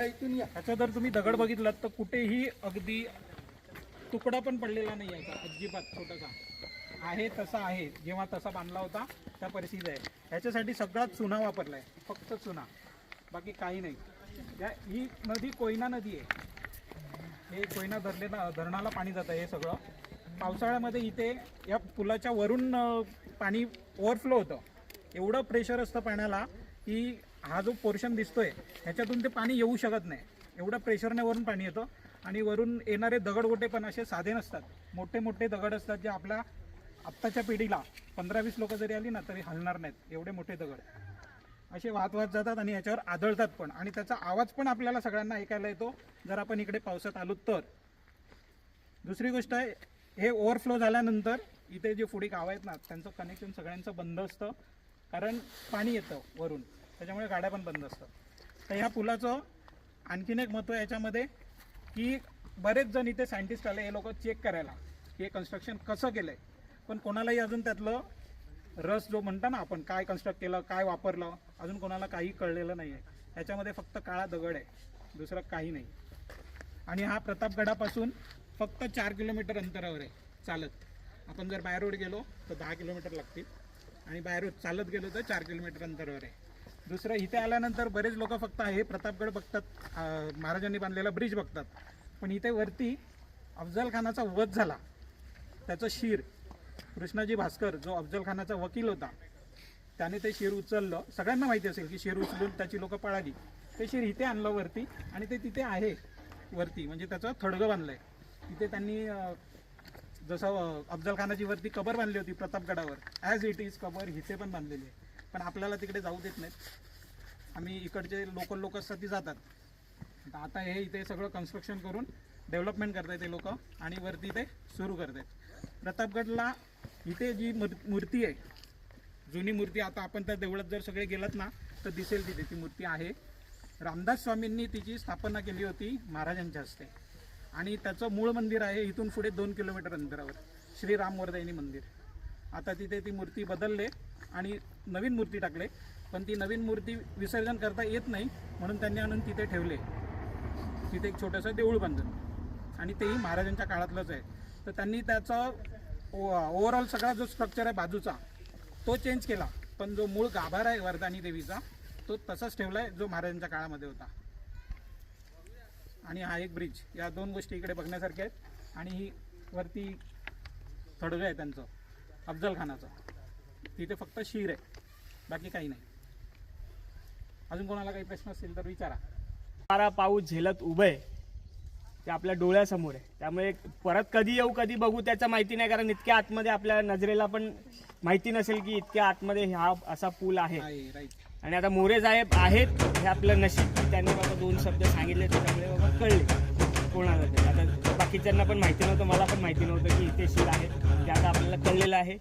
या इथून या ह्याचा जर तुम्ही दगड बघितलात तर कुठेही अगदी तुकडा पण पडलेला नाही आहे अजिबात छोटासा. आहे तसा आहे. जेव्हा तसा बांधला होता त्या परिस्थिती आहे. ह्याच्यासाठी सगळा चुना वापरला आहे फक्त चुना. बाकी काही नाही. या ही नदी कोयना नदी आहे. हे कोयना धरलेला धरणाला पाणी जातं हे सगळं. पावसाळ्यामध्ये इथे या पुलाच्या वरून पाणी ओव्हरफ्लो होतं. एवढं प्रेशर असतं पाण्याला की हा जो पोर्शन दिसतोय ह्याच्यातून ते पाणी येऊ शकत नाही. एवढं प्रेशरने वरून पाणी येतं आणि वरून येणारे दगडगोटे पण असे साधे नसतात. मोठे मोठे दगड असतात जे आपल्या आत्ताच्या पिढीला पंधरा वीस लोक जरी आली ना तरी हलणार नाहीत. एवढे मोठे दगड. असे वाहत वाहत जातात आणि याच्यावर आदळतात पण. आणि त्याचा आवाज पण आपल्याला सगळ्यांना ऐकायला येतो. जर आपण इकडे पावसात आलो तर. दुसरी गोष्ट आहे हे ओव्हरफ्लो झाल्यानंतर इथे जे पुढे गाव आहेत ना त्यांचं कनेक्शन सगळ्यांचं बंद असतं. कारण पाणी येतं वरून. त्याच्यामुळे गाड्या पण बंद असतात. तर ह्या पुलाचं आणखीन एक महत्त्व आहे याच्यामध्ये की बरेच जण इथे सायंटिस्ट आले हे लोक चेक करायला की हे कन्स्ट्रक्शन कसं केलं आहे पण कोणालाही अजून त्यातलं रस जो म्हणता ना आपण काय कन्स्ट्रक्ट केलं काय वापरलं अजून कोणाला काही कळलेलं नाही आहे ह्याच्यामध्ये फक्त काळा दगड आहे दुसरं काही नाही. आणि हा प्रतापगडापासून फक्त चार किलोमीटर अंतरावर आहे चालत. आपण जर बाय रोड गेलो तर दहा किलोमीटर लागतील. आणि बाय रोड चालत गेलो तर चार किलोमीटर अंतरावर आहे. दुसरं इथे आल्यानंतर बरेच लोक फक्त हे प्रतापगड बघतात. महाराजांनी बांधलेला ब्रिज बघतात. पण इथे वरती अफजल खानाचा वध झाला. त्याचं शिर कृष्णाजी भास्कर जो अफजल खानाचा वकील होता त्याने ते शिर उचललं. सगळ्यांना माहिती असेल की शिर उचलून त्याची लोकं पळाली. ते शिर इथे आणलं वरती आणि ते तिथे आहे वरती. म्हणजे त्याचं थडगं बांधलंय. तिथे त्यांनी जसं अफजलखानाची अफजल खानाची वरती कबर बांधली होती प्रतापगडावर. ॲज इट इज कबर इथे पण बांधलेली आहे. पण आपल्याला तिकडे जाऊ देत नाहीत. आम्ही इकडचे लोकल लोक असतात ती जातात. तर आता हे इथे सगळं कन्स्ट्रक्शन करून डेव्हलपमेंट करत आहेत ते लोक आणि वरती ते सुरू करत आहेत प्रतापगडला इथे जी मूर- मूर्ती आहे जुनी मूर्ती आता आपण त्या देवळात जर सगळे गेलात ना तर दिसेल तिथे ती मूर्ती आहे. रामदास स्वामींनी तिची स्थापना केली होती महाराजांच्या हस्ते. आणि त्याचं मूळ मंदिर आहे इथून पुढे दोन किलोमीटर अंतरावर. श्री रामवर्धयनी मंदिर. आता तिथे ती मूर्ती बदलले आणि नवीन मूर्ती टाकले. पण ती नवीन मूर्ती विसर्जन करता येत नाही म्हणून त्यांनी आणून तिथे ठेवले. तिथे एक छोटंसं देऊळ बांधलं आणि तेही महाराजांच्या काळातलंच आहे. तर त्यांनी त्याचं ओव्हरऑल सगळा जो स्ट्रक्चर आहे बाजूचा तो चेंज केला. पण जो मूळ गाभार आहे वरदानी देवीचा तो तसाच ठेवला आहे जो महाराजांच्या काळामध्ये होता. आणि हा एक ब्रिज या दोन गोष्टी इकडे बघण्यासारख्या आहेत. आणि ही वरती थडगं आहे त्यांचं. अफजल खानाचं. तिथे फक्त शीर आहे. बाकी काही नाही. अजून कोणाला काही प्रश्न असतील तर विचारा. मारा पाऊस झेलत उभं आहे. ते आपल्या डोळ्यासमोर आहे. त्यामुळे परत कधी येऊ कधी बघू त्याचं माहिती नाही. कारण इतक्या आतमध्ये आपल्या नजरेला पण माहिती नसेल की इतक्या आतमध्ये हा असा पूल आहे. आणि आता मोरे साहेब आहेत. हे आपलं नशीब. त्यांनी बाबा दोन शब्द सांगितले. त्याच्यामुळे बाबा कळले. कोणाला बाकीच्यांना पण माहिती नव्हतं मला पण माहिती नव्हतं की इथे शीर आहे ते आता आपल्याला कळलेलं आहे.